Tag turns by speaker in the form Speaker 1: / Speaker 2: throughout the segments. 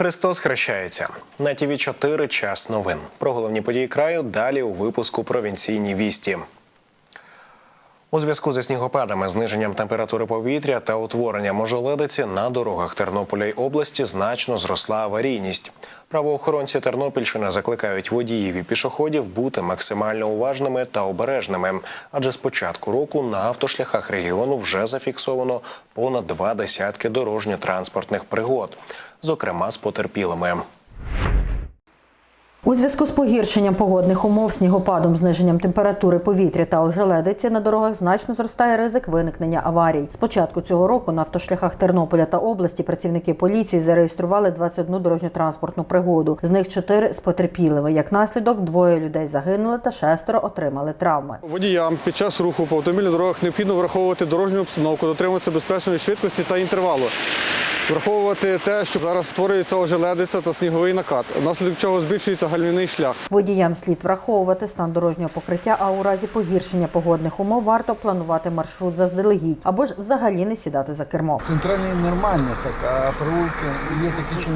Speaker 1: Христос хрещається на ТІВІ 4 час новин. Про головні події краю далі у випуску провінційні вісті. У зв'язку зі снігопадами, зниженням температури повітря та утворенням ожеледиці на дорогах Тернополя й області значно зросла аварійність. Правоохоронці Тернопільщини закликають водіїв і пішоходів бути максимально уважними та обережними, адже з початку року на автошляхах регіону вже зафіксовано понад два десятки дорожньо-транспортних пригод, зокрема з потерпілими.
Speaker 2: У зв'язку з погіршенням погодних умов, снігопадом, зниженням температури повітря та ожеледиці на дорогах значно зростає ризик виникнення аварій. З початку цього року на автошляхах Тернополя та області працівники поліції зареєстрували 21 дорожньо-транспортну пригоду. З них 4 з потерпілими. Як наслідок, двоє людей загинули та шестеро отримали травми.
Speaker 3: Водіям під час руху по автомобільних дорогах необхідно враховувати дорожню обстановку, дотримуватися безпечної швидкості та інтервалу. Враховувати те, що зараз створюється ожеледиця та сніговий накат, внаслідок чого збільшується гальмівний шлях.
Speaker 2: Водіям слід враховувати стан дорожнього покриття, а у разі погіршення погодних умов варто планувати маршрут заздалегідь або ж взагалі не сідати за кермо.
Speaker 4: Центральний нормально так, а провулки є такі, що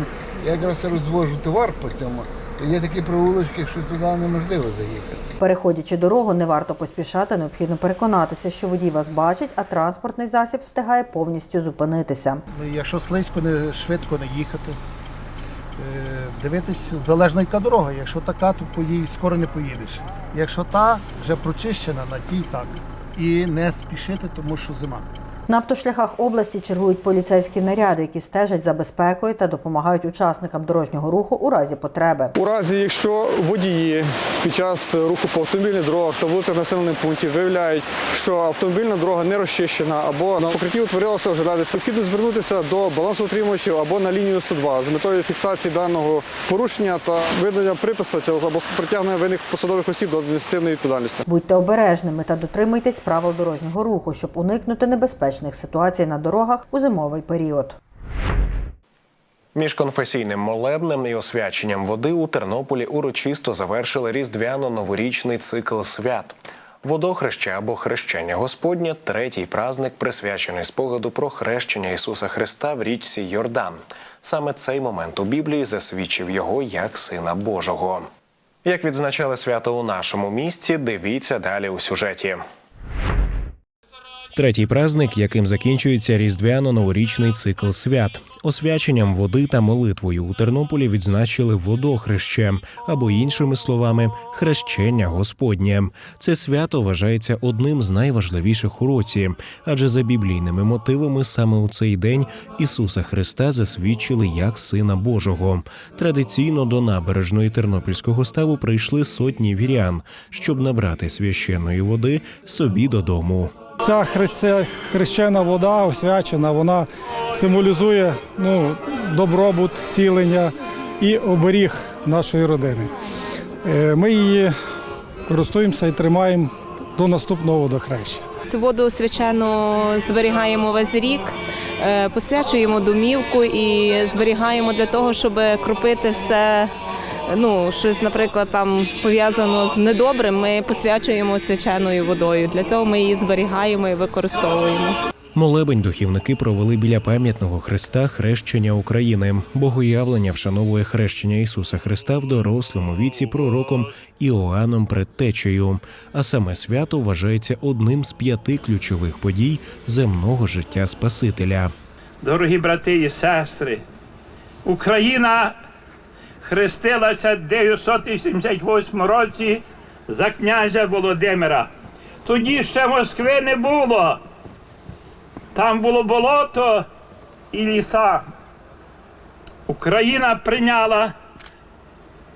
Speaker 4: я якраз розвожу товар по цьому, є такі провулочки, що туди неможливо заїхати.
Speaker 2: Переходячи дорогу, не варто поспішати. Необхідно переконатися, що водій вас бачить, а транспортний засіб встигає повністю зупинитися.
Speaker 5: Ну, Якщо слизько, не швидко не їхати. Е, Дивитись, залежно яка дорога. Якщо така, то поїдь, скоро не поїдеш. Якщо та вже прочищена, на тій так. І не спішити, тому що зима.
Speaker 2: На автошляхах області чергують поліцейські наряди, які стежать за безпекою та допомагають учасникам дорожнього руху у разі потреби.
Speaker 3: У разі, якщо водії під час руху по автомобільних дорогах та вулицях населених пунктів виявляють, що автомобільна дорога не розчищена або на покритті утворилася ожеледиця, необхідно звернутися до балансоутримувачів або на лінію 102 з метою фіксації даного порушення та видання припису або притягнення винних посадових осіб до адміністративної відповідальності.
Speaker 2: Будьте обережними та дотримуйтесь правил дорожнього руху, щоб уникнути небезпечних ситуацій на дорогах у зимовий період.
Speaker 1: Між конфесійним молебнем і освяченням води у Тернополі урочисто завершили різдвяно-новорічний цикл свят. Водохреще або хрещення Господнє третій праздник, присвячений спогаду про хрещення Ісуса Христа в річці Йордан. Саме цей момент у Біблії засвідчив його як Сина Божого. Як відзначали свято у нашому місті, дивіться далі у сюжеті. Третій праздник, яким закінчується різдвяно-новорічний цикл свят. Освяченням води та молитвою у Тернополі відзначили водохреще, або іншими словами, хрещення Господнє. Це свято вважається одним з найважливіших у році, адже за біблійними мотивами саме у цей день Ісуса Христа засвідчили як Сина Божого. Традиційно до набережної Тернопільського ставу прийшли сотні вірян, щоб набрати священної води собі додому.
Speaker 6: Ця хрещена вода, освячена, вона символізує ну, добробут, зцілення і оберіг нашої родини. Е, Ми її користуємося і тримаємо до наступного водохреща.
Speaker 7: Цю воду свячену зберігаємо весь рік, е, посвячуємо домівку і зберігаємо для того, щоб кропити все. Ну, щось, наприклад, там пов'язано з недобрим, ми посвячуємо свяченою водою. Для цього ми її зберігаємо і використовуємо.
Speaker 1: Молебень духівники провели біля пам'ятного хреста хрещення України. Богоявлення вшановує хрещення Ісуса Христа в дорослому віці пророком Іоанном Предтечею. А саме свято вважається одним з п'яти ключових подій земного життя Спасителя.
Speaker 8: Дорогі брати і сестри, Україна хрестилася в 988 році за князя Володимира. Тоді ще Москви не було. Там було болото і ліса. Україна прийняла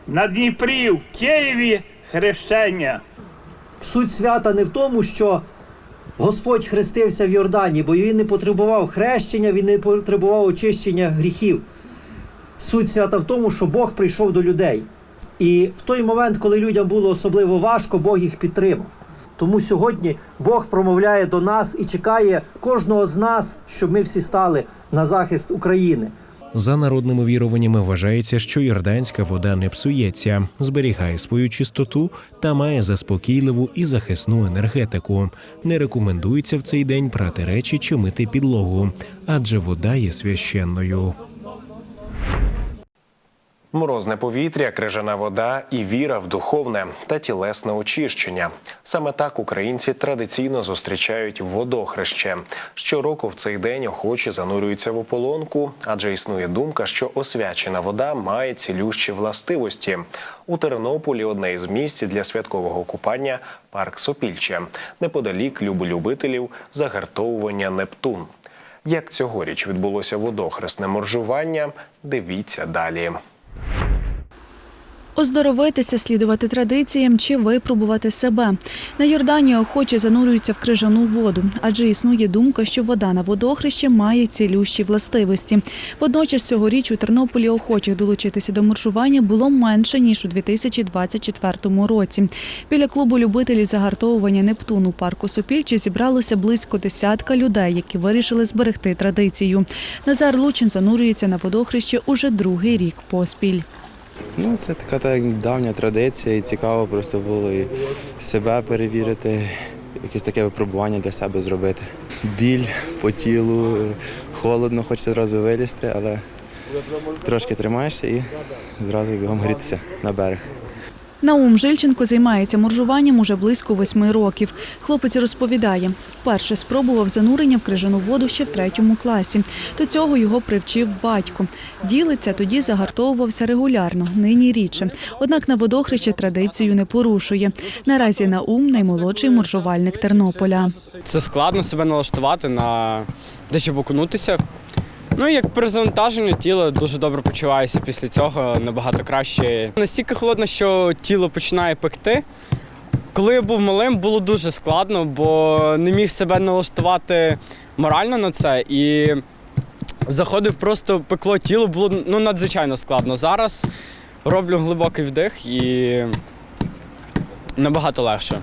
Speaker 8: на Дніпрі в Києві хрещення.
Speaker 9: Суть свята не в тому, що Господь хрестився в Йордані, бо він не потребував хрещення, він не потребував очищення гріхів. Суть свята в тому, що Бог прийшов до людей. І в той момент, коли людям було особливо важко, Бог їх підтримав. Тому сьогодні Бог промовляє до нас і чекає кожного з нас, щоб ми всі стали на захист України.
Speaker 1: За народними віруваннями вважається, що йорданська вода не псується, зберігає свою чистоту та має заспокійливу і захисну енергетику. Не рекомендується в цей день прати речі чи мити підлогу, адже вода є священною. Морозне повітря, крижана вода і віра в духовне та тілесне очищення. Саме так українці традиційно зустрічають водохреще. Щороку в цей день охочі занурюються в ополонку, адже існує думка, що освячена вода має цілющі властивості. У Тернополі одне із місць для святкового купання парк Сопільче, неподалік любителів загартовування Нептун. Як цьогоріч відбулося водохресне моржування, дивіться далі.
Speaker 10: Оздоровитися, слідувати традиціям чи випробувати себе. На Йордані охочі занурюються в крижану воду, адже існує думка, що вода на водохрещі має цілющі властивості. Водночас цьогоріч у Тернополі охочих долучитися до маршування було менше ніж у 2024 році. Біля клубу любителів загартовування Нептун у парку Сопільчі зібралося близько десятка людей, які вирішили зберегти традицію. Назар Лучин занурюється на водохреще уже другий рік поспіль.
Speaker 11: Ну, це така та, давня традиція, і цікаво просто було і себе перевірити, якесь таке випробування для себе зробити. Біль по тілу, холодно, хочеться одразу вилізти, але трошки тримаєшся і зразу бігом грітися на берег.
Speaker 10: Наум Жильченко займається моржуванням уже близько восьми років. Хлопець розповідає, вперше спробував занурення в крижану воду ще в третьому класі. До цього його привчив батько. Ділиться, тоді загартовувався регулярно, нині рідше. Однак на водохрещі традицію не порушує. Наразі Наум наймолодший моржувальник Тернополя.
Speaker 12: Це складно себе налаштувати на те, щоб окунутися. Ну, як при завантаженні тіло дуже добре почуваюся після цього, набагато краще. Настільки холодно, що тіло починає пекти. Коли я був малим, було дуже складно, бо не міг себе налаштувати морально на це. І заходив просто пекло тіло, було ну, надзвичайно складно. Зараз роблю глибокий вдих і набагато легше.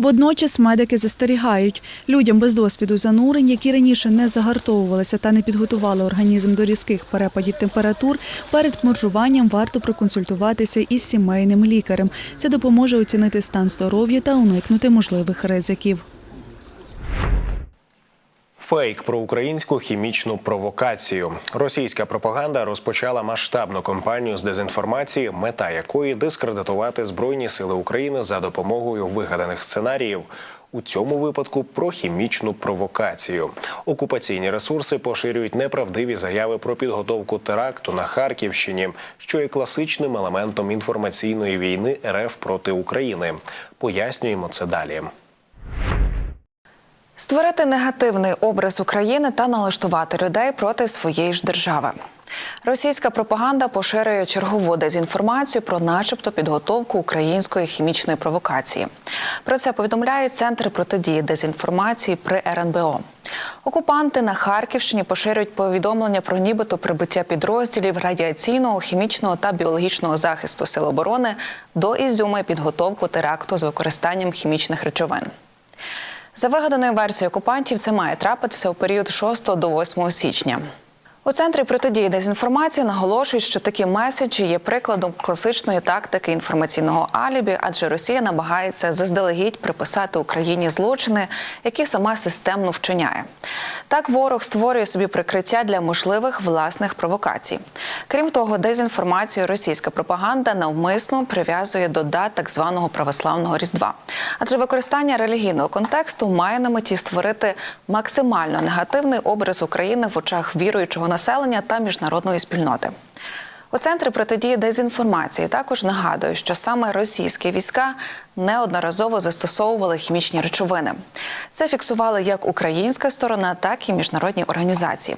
Speaker 10: Водночас медики застерігають людям без досвіду занурень, які раніше не загартовувалися та не підготували організм до різких перепадів температур. Перед моржуванням варто проконсультуватися із сімейним лікарем. Це допоможе оцінити стан здоров'я та уникнути можливих ризиків.
Speaker 1: Фейк про українську хімічну провокацію. Російська пропаганда розпочала масштабну кампанію з дезінформації, мета якої дискредитувати збройні сили України за допомогою вигаданих сценаріїв. У цьому випадку про хімічну провокацію. Окупаційні ресурси поширюють неправдиві заяви про підготовку теракту на Харківщині, що є класичним елементом інформаційної війни РФ проти України. Пояснюємо це далі.
Speaker 13: Створити негативний образ України та налаштувати людей проти своєї ж держави. Російська пропаганда поширює чергову дезінформацію про, начебто, підготовку української хімічної провокації. Про це повідомляє Центр протидії дезінформації при РНБО. Окупанти на Харківщині поширюють повідомлення про нібито прибиття підрозділів радіаційного, хімічного та біологічного захисту сил оборони до Ізюма і підготовку теракту з використанням хімічних речовин. За вигаданою версією окупантів, це має трапитися у період 6 до 8 січня. У центрі протидії дезінформації наголошують, що такі меседжі є прикладом класичної тактики інформаційного алібі, адже Росія намагається заздалегідь приписати Україні злочини, які сама системно вчиняє. Так ворог створює собі прикриття для можливих власних провокацій. Крім того, дезінформацію російська пропаганда навмисно прив'язує до дат так званого православного різдва, адже використання релігійного контексту має на меті створити максимально негативний образ України в очах віруючого населення та міжнародної спільноти. У центрі протидії дезінформації також нагадують, що саме російські війська неодноразово застосовували хімічні речовини. Це фіксували як українська сторона, так і міжнародні організації.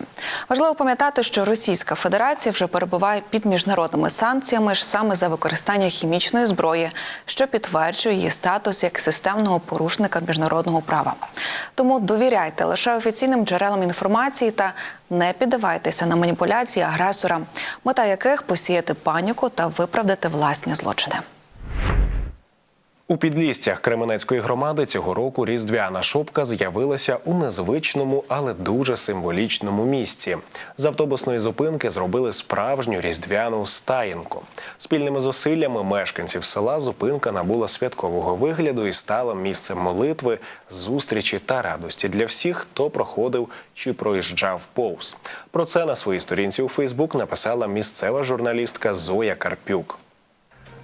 Speaker 13: Важливо пам'ятати, що Російська Федерація вже перебуває під міжнародними санкціями ж саме за використання хімічної зброї, що підтверджує її статус як системного порушника міжнародного права. Тому довіряйте лише офіційним джерелам інформації та не піддавайтеся на маніпуляції агресора, мета яких посіяти паніку та виправдати власні злочини.
Speaker 1: У підлістях Кременецької громади цього року різдвяна шопка з'явилася у незвичному, але дуже символічному місці. З автобусної зупинки зробили справжню різдвяну стаєнку. Спільними зусиллями мешканців села зупинка набула святкового вигляду і стала місцем молитви, зустрічі та радості для всіх, хто проходив чи проїжджав повз. Про це на своїй сторінці у Фейсбук написала місцева журналістка Зоя Карпюк.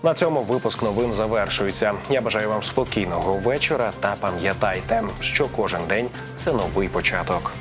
Speaker 1: На цьому випуск новин завершується. Я бажаю вам спокійного вечора та пам'ятайте, що кожен день це новий початок.